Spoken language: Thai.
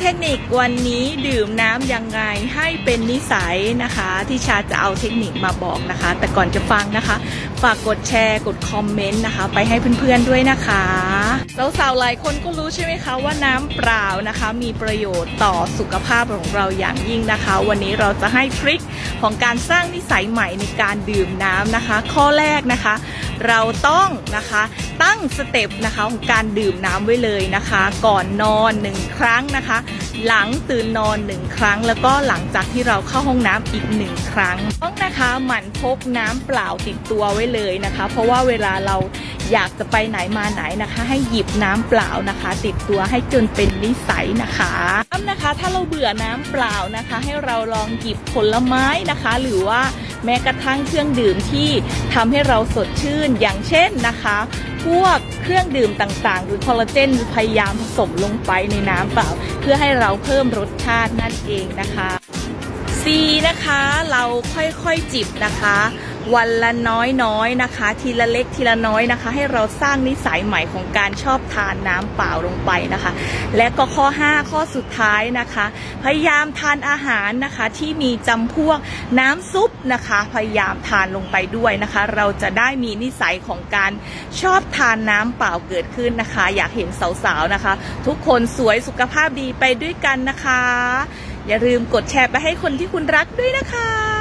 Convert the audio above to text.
เทคนิควันนี้ดื่มน้ำยังไงให้เป็นนิสัยนะคะ ที่ชาจะเอาเทคนิคมาบอกนะคะ แต่ก่อนจะฟังนะคะ ฝากกดแชร์กดคอมเมนต์นะคะ ไปให้เพื่อนๆด้วยนะคะสาวๆหลายคนก็รู้ใช่ไหมคะว่าน้ำเปล่านะคะ มีประโยชน์ต่อสุขภาพของเราอย่างยิ่งนะคะ วันนี้เราจะให้ทริคของการสร้างนิสัยใหม่ในการดื่มน้ำนะคะ ข้อแรกนะคะ เราต้องนะคะตั้งสเต็ปนะคะของการดื่มน้ำไว้เลยนะคะ ก่อนนอนหนึ่งครั้งนะคะ หลังตื่นนอนหนึ่งครั้ง แล้วก็หลังจากที่เราเข้าห้องน้ำอีกหนึ่งครั้งต้องนะคะหมั่นพกน้ำเปล่าติดตัวไว้เลยนะคะ เพราะว่าเวลาเราอยากจะไปไหนมาไหนนะคะ ให้หยิบน้ำเปล่านะคะ ติดตัวให้จนเป็นนิสัยนะคะน้ำนะคะ ถ้าเราเบื่อน้ำเปล่านะคะ ให้เราลองหยิบผลไม้นะคะ หรือว่า แม้กระทั่งเครื่องดื่มที่ทำให้เราสดชื่นอย่างเช่นนะคะ พวกเครื่องดื่มต่างๆ หรือคอลลาเจนพยายามผสมลงไปในน้ำเปล่า เพื่อให้เราเพิ่มรสชาตินั่นเองนะคะ C นะคะเราค่อยๆจิบนะคะ วันละน้อยๆนะคะ ทีละเล็กทีละน้อยนะคะ ให้เราสร้างนิสัยใหม่ของการชอบทานน้ำเปล่าลงไปนะคะ และก็ข้อ 5 ข้อสุดท้ายนะคะ พยายามทานอาหารนะคะที่มีจำพวกน้ำซุปนะคะ พยายามทานลงไปด้วยนะคะ เราจะได้มีนิสัยของการชอบทานน้ำเปล่าเกิดขึ้นนะคะ อยากเห็นสาวๆนะคะ ทุกคนสวยสุขภาพดีไปด้วยกันนะคะ อย่าลืมกดแชร์ไปให้คนที่คุณรักด้วยนะคะ